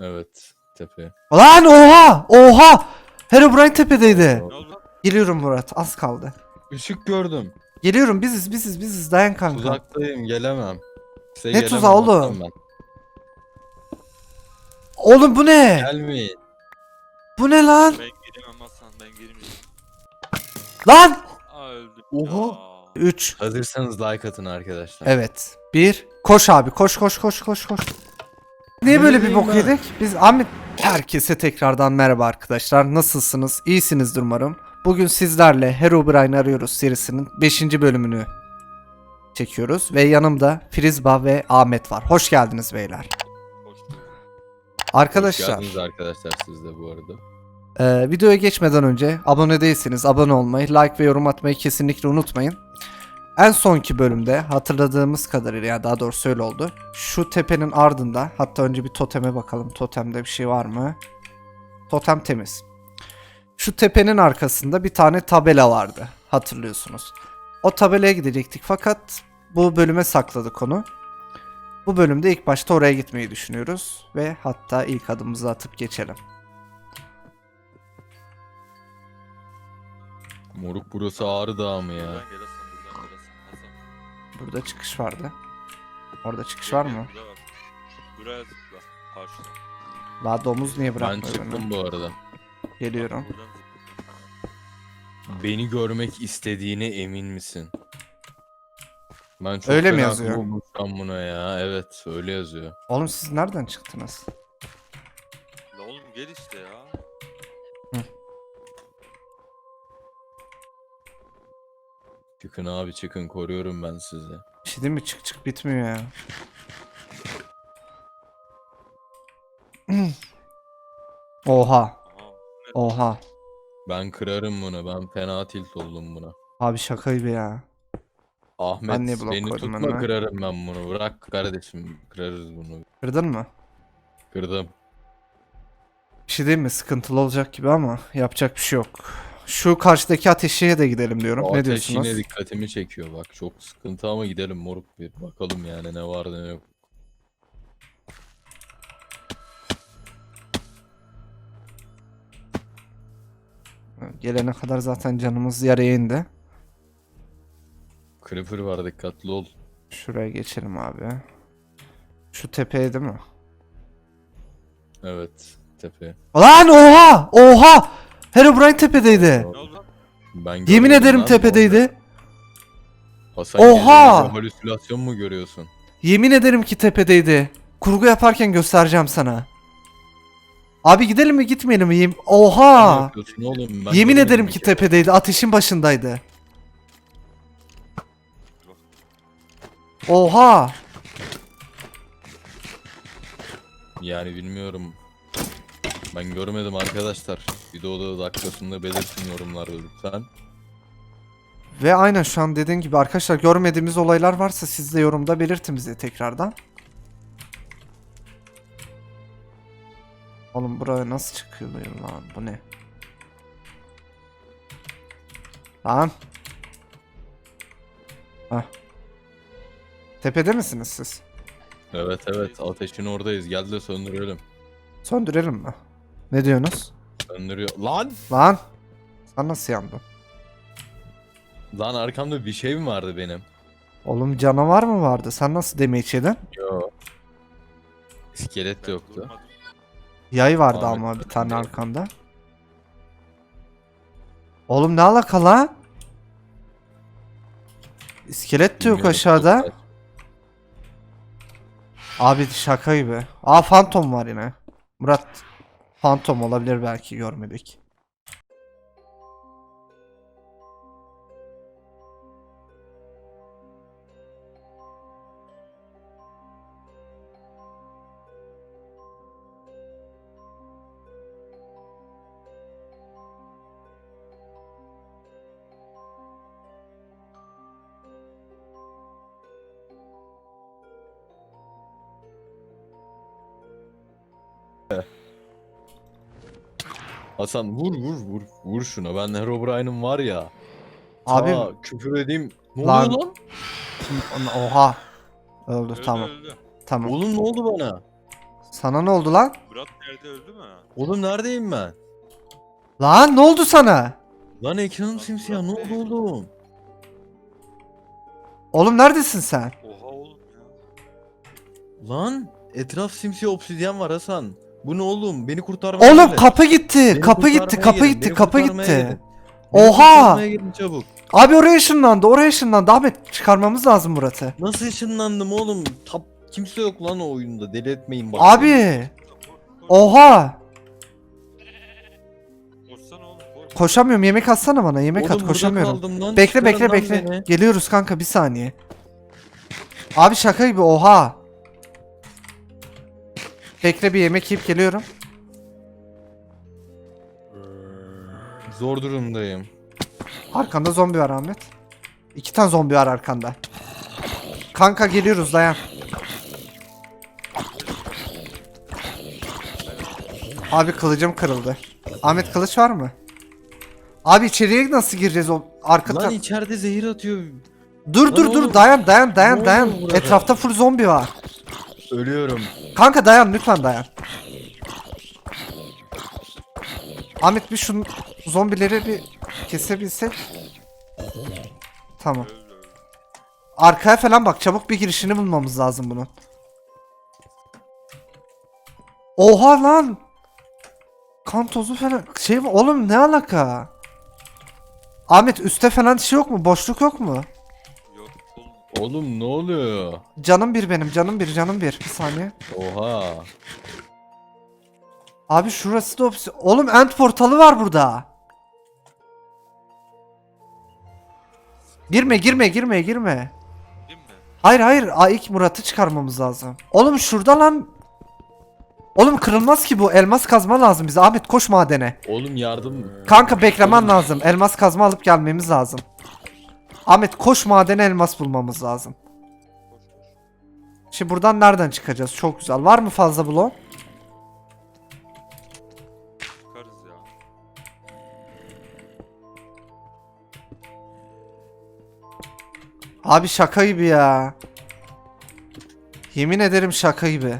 Evet tepe. Lan oha! Oha! Herobrine tepedeydi. Geliyorum Murat. Az kaldı. Işık gördüm. Geliyorum biziz biziz biziz. Dayan kanka. Tuzaktayım gelemem. Size Ne gelemem, tuzağı oğlum? Ben. Oğlum bu ne? Gelmeyin. Bu ne lan? Ben giremem Hasan ben girmeyeyim. Lan! Aa öldüm. Oha. Ya. 3. Hazırsanız like atın arkadaşlar. Evet. 1. Koş abi. Koş koş koş koş koş. Niye böyle bir bok yedik? Biz Ahmet Herkese tekrardan merhaba arkadaşlar. Nasılsınız? İyisinizdir umarım. Bugün sizlerle Herobrine arıyoruz serisinin 5. bölümünü çekiyoruz ve yanımda Frizba ve Ahmet var. Hoş geldiniz beyler. Hoş bulduk. Arkadaşlar, Hoş geldiniz arkadaşlar siz de bu arada. e, videoya geçmeden önce abone değilseniz abone olmayı, like ve yorum atmayı kesinlikle unutmayın. En sonki bölümde hatırladığımız kadarıyla ya daha doğrusu öyle oldu. Şu tepenin ardında hatta önce bir toteme bakalım. Totemde bir şey var mı? Totem temiz. Şu tepenin arkasında bir tane tabela vardı. Hatırlıyorsunuz. O tabelaya gidecektik fakat bu bölüme sakladık onu. Bu bölümde ilk başta oraya gitmeyi düşünüyoruz ve hatta ilk adımımızı atıp geçelim. Moruk burası Ağrı Dağı mı ya? Burada çıkış vardı. Orada çıkış var mı? Bak. Buraya. Karşıdan. La domuz niye Ben bırakmıyor çıktım beni? bu arada. Geliyorum. Buradan zıpla. Beni görmek istediğine emin misin? Ben çok Öyle mi fena yazıyor? kurulmuşum buna ya. Evet öyle yazıyor. Oğlum siz nereden çıktınız? La oğlum gel işte ya. Çıkın abi çıkın koruyorum ben sizi. Bir şey değil mi? Çık çık bitmiyor ya. Oha. Oha. Ben kırarım bunu. Ben fena tilt oldum buna. Abi şaka gibi ya. Ahmet Ben niye blok beni koydum tutma önüme? kırarım ben bunu. Bırak kardeşim kırarız bunu. Kırdın mı? Kırdım. Bir şey değil mi? Sıkıntılı olacak gibi ama yapacak bir şey yok. Şu karşıdaki ateşiye de gidelim diyorum. O ne ateş diyorsunuz? yine dikkatimi çekiyor bak. Çok sıkıntı ama gidelim moruk bir bakalım yani ne var ne yok. Gelene kadar zaten canımız yarıya indi. Creeper var dikkatli ol. Şuraya geçelim abi. Şu tepeye değil mi? Evet tepe. Lan oha! Oha! Herobrine tepedeydi. Ben Yemin görmedim ederim lan, tepedeydi. Hasan Oha! geceleri halüsinasyon mu görüyorsun? Yemin ederim ki tepedeydi. Kurgu yaparken göstereceğim sana. Abi gidelim mi gitmeyelim mi? Yem- Ne Oha! yapıyorsun oğlum? Ben Yemin görmedim ederim ki tepedeydi. Ateşin başındaydı. Oha! Yani bilmiyorum. Ben görmedim arkadaşlar. Videoda dakikasında belirtin yorumlarda lütfen. Ve aynen şu an dediğin gibi arkadaşlar görmediğimiz olaylar varsa siz de yorumda belirtin bize tekrardan. Oğlum buraya nasıl çıkılıyor lan bu ne? Lan. Hah. Tepede misiniz siz? Evet evet ateşin oradayız. Gel de söndürelim. Söndürelim mi? Ne diyorsunuz? Söndürüyor. Lan! Lan. Sen nasıl yandın? Lan arkamda bir şey mi vardı benim? Oğlum canavar mı vardı? Sen nasıl damage yedin? Yo. İskelet de yoktu. Yay vardı Ahmet ama bir tane arkanda. Oğlum ne alaka lan? İskelet de yok Bilmiyorum, aşağıda. çok Abi şaka gibi. Aa fantom var yine. Murat fantom olabilir belki görmedik. Hasan vur vur vur. Vur şuna. Ben Herobrine'ım var ya. Abi Aa, küfür edeyim. Ne Lan. oluyor lan? oha. Öldü Öldü, tamam. öldü. Tamam. Oğlum ne oldu bana? Sana ne oldu lan? Murat nerede öldü mü? Oğlum neredeyim ben? Lan ne oldu sana? Lan ekranım simsiyah ne oldu oğlum? Oğlum neredesin sen? Oha oğlum ya. Lan etraf simsiyah obsidyen var Hasan. Bu ne oğlum? Beni kurtarmaya Oğlum gelin. kapı gitti. Beni kapı gitti. kurtarmaya Kapı gelin, gitti. beni Kapı kurtarmaya gitti. gelin. Beni Oha! kurtarmaya gelin çabuk. Abi oraya ışınlandı. Oraya ışınlandı. Ahmet çıkarmamız lazım Murat'ı. Nasıl ışınlandım oğlum? Tap kimse yok lan o oyunda. Deli etmeyin bak. Abi. Oha. Koşsana oğlum koş. Koşamıyorum. Yemek atsana bana. Yemek Oğlum at. burada Koşamıyorum. kaldım lan. Bekle Çıkarın bekle lan bekle. beni. Geliyoruz kanka bir saniye. Abi şaka gibi oha. Bekle bir yemek yiyip geliyorum. Zor durumdayım. Arkanda zombi var Ahmet. İki tane zombi var arkanda. Kanka geliyoruz dayan. Abi kılıcım kırıldı. Ahmet kılıç var mı? Abi içeriye nasıl gireceğiz o arka Lan taraf? içeride zehir atıyor. Dur Lan dur dur oğlum. dayan dayan Ne dayan oluyor dayan. burada? Etrafta full zombi var. Ölüyorum. Kanka dayan lütfen dayan. Ahmet bir şu zombileri bir kesebilsek. Tamam. Arkaya falan bak çabuk bir girişini bulmamız lazım bunun. Oha lan. Kan tozu falan şey mi oğlum ne alaka? Ahmet üstte falan şey yok mu? Boşluk yok mu? Oğlum. Ne oluyor? Canım bir benim canım bir canım bir. Bir saniye. Oha. Abi şurası da opsiyon. Oğlum end portalı var burada. Girme girme girme girme. Değil mi? Hayır hayır. Aa, ilk Murat'ı çıkarmamız lazım. Oğlum şurada lan. Oğlum kırılmaz ki bu. Elmas kazma lazım bize. Ahmet koş madene. Oğlum yardım. Kanka beklemen lazım. Elmas kazma alıp gelmemiz lazım. Ahmet koş madene elmas bulmamız lazım. Şimdi buradan nereden çıkacağız? Çok güzel. Var mı fazla blok? Çıkarız ya. Abi şaka gibi ya. Yemin ederim şaka gibi.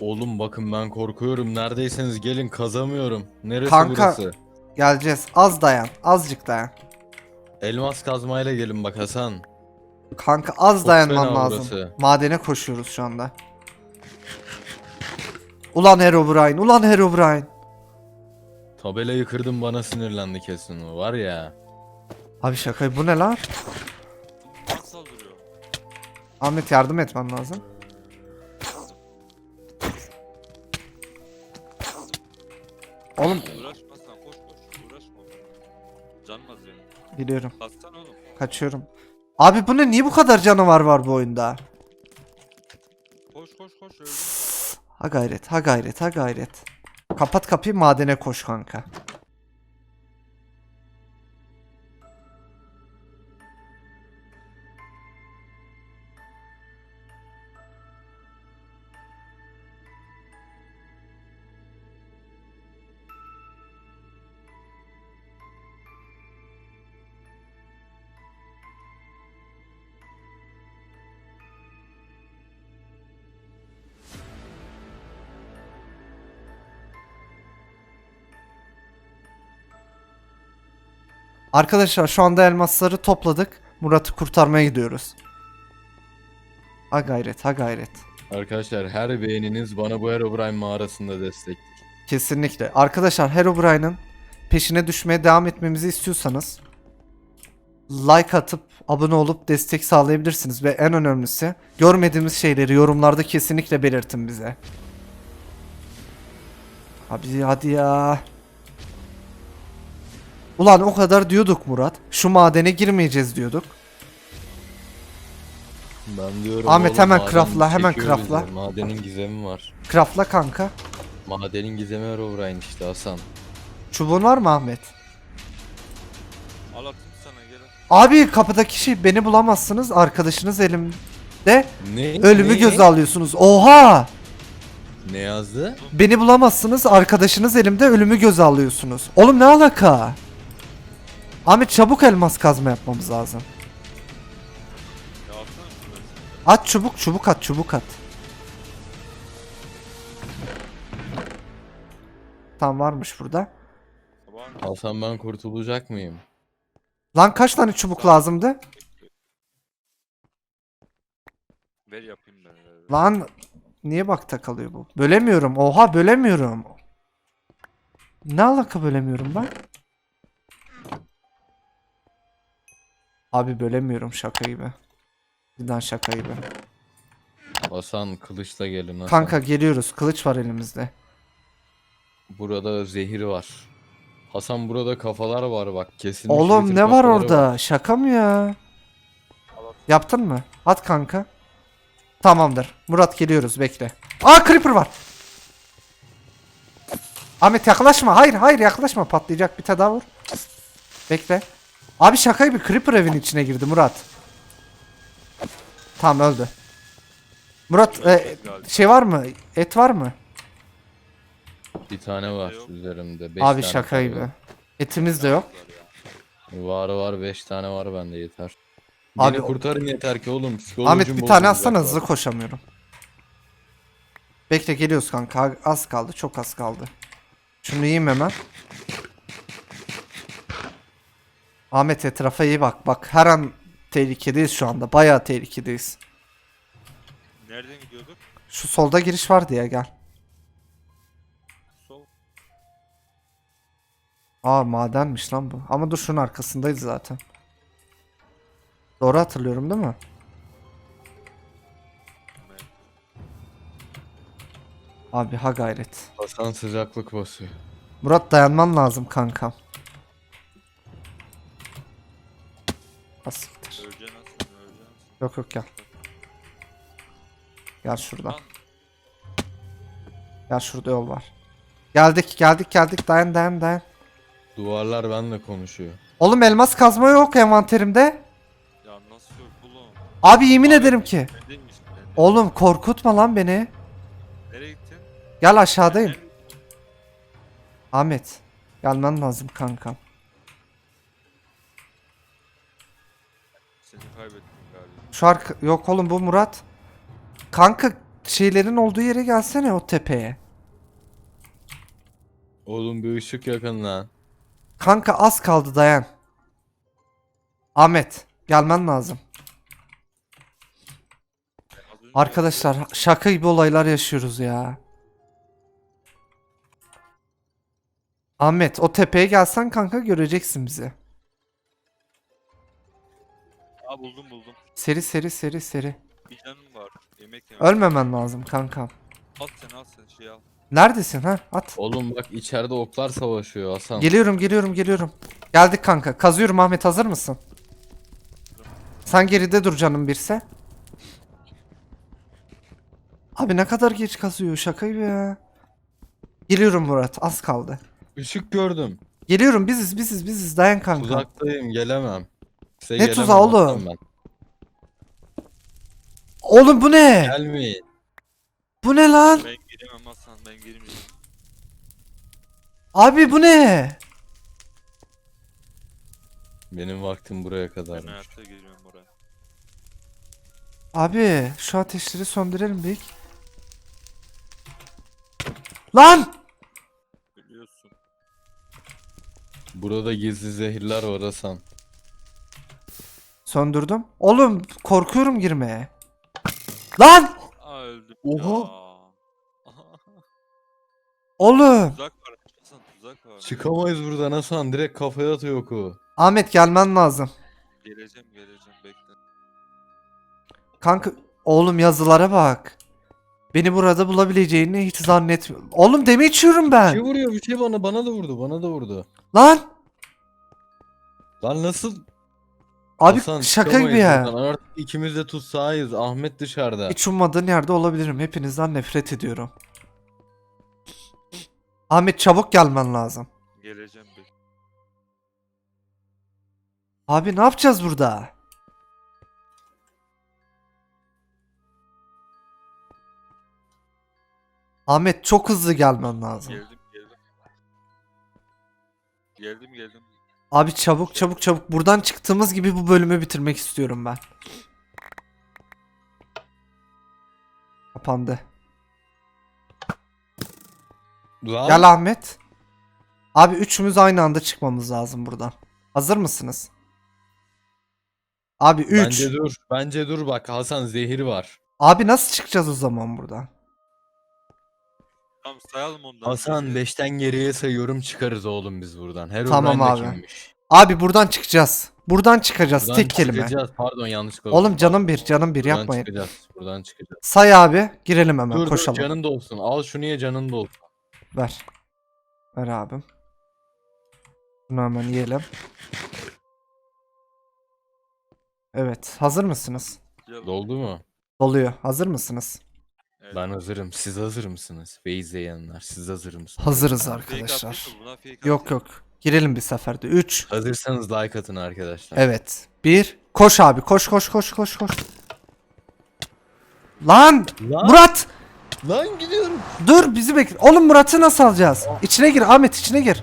Oğlum bakın ben korkuyorum. Neredeyseniz gelin kazamıyorum. Neresi Kanka- burası? Geleceğiz. Az dayan. Azıcık dayan. Elmas kazmayla gelin bak Hasan. Kanka az Çok dayanman fena lazım. burası. Madene koşuyoruz şu anda. Ulan Herobrine, ulan Herobrine. Tabelayı kırdım bana sinirlendi kesin o var ya. Abi şaka bu ne lan? Saldırıyor? Ahmet yardım etmen lazım. Oğlum Canın az benim. biliyorum. Kalksana oğlum. Kaçıyorum. Abi bu ne? Niye bu kadar canavar var bu oyunda? Koş koş koş öldü. Ha gayret, ha gayret, ha gayret. Kapat kapıyı madene koş kanka. Arkadaşlar şu anda elmasları topladık. Murat'ı kurtarmaya gidiyoruz. Ha gayret, ha gayret. Arkadaşlar her beğeniniz bana bu Herobrine mağarasında destek. Kesinlikle. Arkadaşlar Herobrine'ın peşine düşmeye devam etmemizi istiyorsanız like atıp abone olup destek sağlayabilirsiniz ve en önemlisi görmediğimiz şeyleri yorumlarda kesinlikle belirtin bize. Abi hadi ya. Ulan o kadar diyorduk Murat. Şu madene girmeyeceğiz diyorduk. Ben diyorum Ahmet oğlum, hemen maden craftla, hemen çekiyor craftla. Madenin gizemi var. Craftla kanka. Madenin gizemi Herobrine işte Hasan. Çubuğun var mı Ahmet? Al atayım sana gel. Abi kapıdaki şey beni bulamazsınız. Arkadaşınız elimde. Ne? Ölümü ne? göze alıyorsunuz. Oha! Ne yazdı? Beni bulamazsınız. Arkadaşınız elimde ölümü göze alıyorsunuz. Oğlum ne alaka? Ahmet çabuk elmas kazma yapmamız lazım. At çubuk çubuk at çubuk at. Tam varmış burada. Hasan ben kurtulacak mıyım? Lan kaç tane çubuk lazımdı? Ver yapayım ben. Lan niye bak takılıyor bu? Bölemiyorum. Oha bölemiyorum. Ne alaka bölemiyorum ben? Abi bölemiyorum şaka gibi. Cidden şaka gibi. Hasan kılıçla gelin Hasan. Kanka geliyoruz. Kılıç var elimizde. Burada zehir var. Hasan burada kafalar var bak kesin. Oğlum ne var orada? Şaka mı ya? Yaptın mı? At kanka. Tamamdır. Murat geliyoruz bekle. Aa creeper var. Ahmet yaklaşma. Hayır hayır yaklaşma. Patlayacak bir tane daha vur. Bekle. Abi şakayı bir creeper evin içine girdi Murat. Tamam öldü. Murat e, şey var mı? Et var mı? Bir tane var Yok. üzerimde. Beş Abi tane şaka kaldı. gibi. Etimiz de yok. Var var 5 tane var bende yeter. Abi Beni kurtarın yeter ki oğlum. psikolojim Ahmet bir bozulacak tane atsana bak. hızlı koşamıyorum. Bekle geliyoruz kanka. Az kaldı. Çok az kaldı. Şunu yiyeyim hemen. Ahmet etrafa iyi bak. Bak her an tehlikedeyiz şu anda. Bayağı tehlikedeyiz. Nereden gidiyorduk? Şu solda giriş var diye gel. Sol. Aa madenmiş lan bu. Ama dur şunun arkasındayız zaten. Doğru hatırlıyorum değil mi? Abi ha gayret. Hasan sıcaklık basıyor. Murat dayanman lazım kankam. Asiktir. Öleceksin Hasan öleceksin. Yok yok gel. Gel şuradan. Lan Gel şurada yol var. Geldik geldik geldik dayan dayan dayan. Duvarlar benimle konuşuyor. Oğlum elmas kazma yok envanterimde. ya nasıl yok oğlum? Abi yemin Abi, ederim ki. Neredeymiş? Nerede? Oğlum korkutma lan beni. Nereye gittin? Gel aşağıdayım. Ahmet. Gelmen lazım kankam. Seni kaybettim galiba. Şu arka... Yok oğlum bu Murat. Kanka şeylerin olduğu yere gelsene o tepeye. Oğlum bir ışık yakın lan. Kanka az kaldı dayan. Ahmet gelmen lazım. Az önce Arkadaşlar şaka gibi olaylar yaşıyoruz ya. Ahmet o tepeye gelsen kanka göreceksin bizi. Aa buldum buldum. Seri seri seri seri. Bir canım var. Yemek yemek. Ölmemen lazım kankam. Al sen al sen şey al. Neredesin ha? At. Oğlum bak içeride oklar savaşıyor Hasan. Geliyorum geliyorum geliyorum. Geldik kanka. Kazıyorum Ahmet hazır mısın? Sen geride dur canım birse. Abi ne kadar geç kazıyor şaka gibi ya. Geliyorum Murat az kaldı. Işık gördüm. Geliyorum biziz biziz biziz dayan kanka. Tuzaktayım gelemem. Size Ne gelemem tuzağı oğlum? Hasan ben. Oğlum bu ne? Gelmeyin. Bu ne lan? Ben giremem Hasan ben girmeyeyim. Abi bu ne? Benim vaktim buraya Ben kadarmış. hayatta girmiyorum oraya. Abi şu ateşleri söndürelim bir. Lan! Biliyorsun. Burada gizli zehirler var Hasan. Söndürdüm. Oğlum korkuyorum girmeye. Lan! Aa öldüm Oha. ya. Oğlum. tuzak var Hasan tuzak var. Çıkamayız buradan Hasan. Direkt kafaya atıyor oku. Ahmet gelmen lazım. Geleceğim geleceğim bekle. Kanka oğlum yazılara bak. Beni burada bulabileceğini hiç zannetmiyorum. Oğlum deme içiyorum Bir ben. şey vuruyor bir şey bana. Bana da vurdu. Bana da vurdu. Lan! Lan nasıl? Abi Hasan, şaka gibi ya. buradan. Artık ikimiz de tutsağıyız. Ahmet dışarıda. Hiç ummadığın yerde olabilirim. Hepinizden nefret ediyorum. Ahmet çabuk gelmen lazım. Geleceğim bekle. Abi ne yapacağız burada? Ahmet çok hızlı gelmen lazım. Geldim geldim. Geldim geldim. Abi çabuk çabuk çabuk. Buradan çıktığımız gibi bu bölümü bitirmek istiyorum ben. Kapandı. Lan. Gel Ahmet. Abi üçümüz aynı anda çıkmamız lazım buradan. Hazır mısınız? Abi 3. Bence dur. Bence dur bak Hasan zehir var. Abi nasıl çıkacağız o zaman buradan? Tamam sayalım ondan. Hasan sonra. 5'ten geriye sayıyorum çıkarız oğlum biz buradan. Her Tamam abi. kimmiş? Abi buradan çıkacağız. Buradan çıkacağız Buradan tek kelime. çıkacağız. Pardon yanlış Oğlum canım bir canım bir Buradan yapmayın. çıkacağız. Buradan çıkacağız. Say abi girelim hemen Dur koşalım. dur canın da olsun. Al şunu ye canın da olsun. Ver. Ver abim. Bunu hemen yiyelim. Evet hazır mısınız? Doldu mu? Doluyor. Hazır mısınız? Evet. Ben hazırım. Siz hazır mısınız? Ve izleyenler siz hazır mısınız? Hazırız Fake arkadaşlar. atıyorsa buna fake Yok yok. Girelim bir seferde. 3. Hazırsanız like atın arkadaşlar. Evet. 1. Koş abi. Koş koş koş koş koş. Lan! Lan, Murat! lan gidiyorum. Dur bizi bekle. Oğlum Murat'ı nasıl alacağız? İçine gir Ahmet içine gir.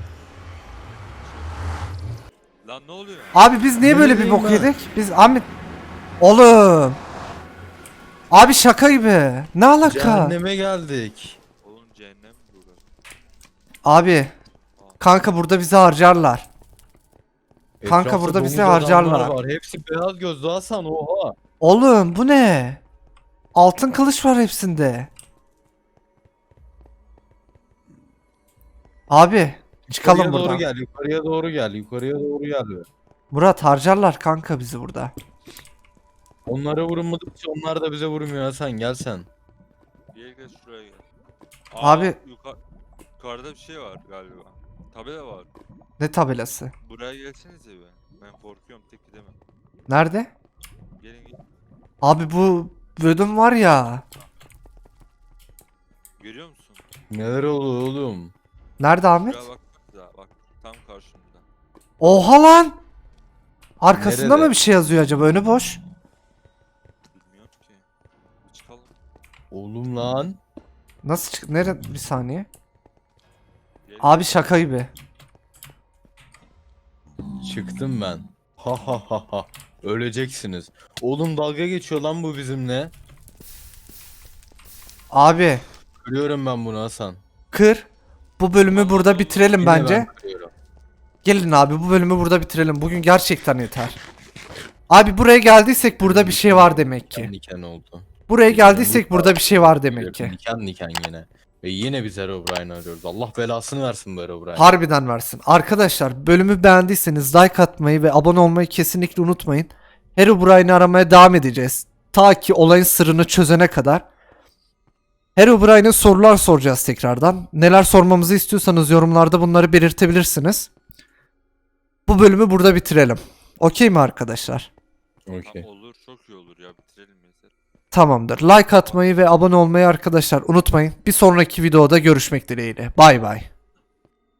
Lan ne oluyor? Abi biz niye böyle bir bok ben? yedik? Biz Ahmet... Oğlum! Abi şaka gibi. Ne alaka? Cehenneme geldik. Oğlum cehennem burası. Abi. Kanka burada bizi harcarlar. Kanka Etrafta burada bizi domuz adamlar harcarlar. Var. Hepsi beyaz gözlü Hasan oha. Oğlum bu ne? Altın kılıç var hepsinde. Abi çıkalım Yukarıya buradan. doğru gel, yukarıya doğru gel, yukarıya doğru gel. Murat harcarlar kanka bizi burada. Onlara vurmadıkça onlar da bize vurmuyor Hasan gel sen. Gel gel şuraya gel. Abi- Yuka yukarıda bir şey var galiba. Tabela var. Ne tabelası? Buraya gelsenize be. Ben korkuyorum tek gidemem. Nerede? Gelin gelin. Abi bu bölüm var ya. Görüyor musun? Neler oluyor oğlum? Nerede Ahmet? Şuraya bak bak da bak tam karşımda. Oha lan! Arkasında Nerede? mı bir şey yazıyor acaba? Önü boş. Oğlum lan. Nasıl çık? Nere? Bir saniye. Abi şaka gibi. Çıktım ben. Ha ha ha ha. Öleceksiniz. Oğlum dalga geçiyor lan bu bizimle. Abi Kırıyorum ben bunu Hasan. kır. Bu bölümü burada bitirelim Yine bence. ben kırıyorum. Gelin abi bu bölümü burada bitirelim. Bugün gerçekten yeter. Abi buraya geldiysek burada bir şey var demek ki. diken oldu. Buraya geldiysek burada bir şey var demek ki. Diken diken yine. Ve yine biz Herobrine arıyoruz. Allah belasını versin bu Herobrine. Harbiden versin. Arkadaşlar bölümü beğendiyseniz like atmayı ve abone olmayı kesinlikle unutmayın. Herobrine'i aramaya devam edeceğiz. Ta ki olayın sırrını çözene kadar. Herobrine'e sorular soracağız tekrardan. Neler sormamızı istiyorsanız yorumlarda bunları belirtebilirsiniz. Bu bölümü burada bitirelim. Okey mi arkadaşlar? Okey. Olur çok iyi olur ya. Tamamdır. Like atmayı ve abone olmayı arkadaşlar unutmayın. Bir sonraki videoda görüşmek dileğiyle. Bay bay.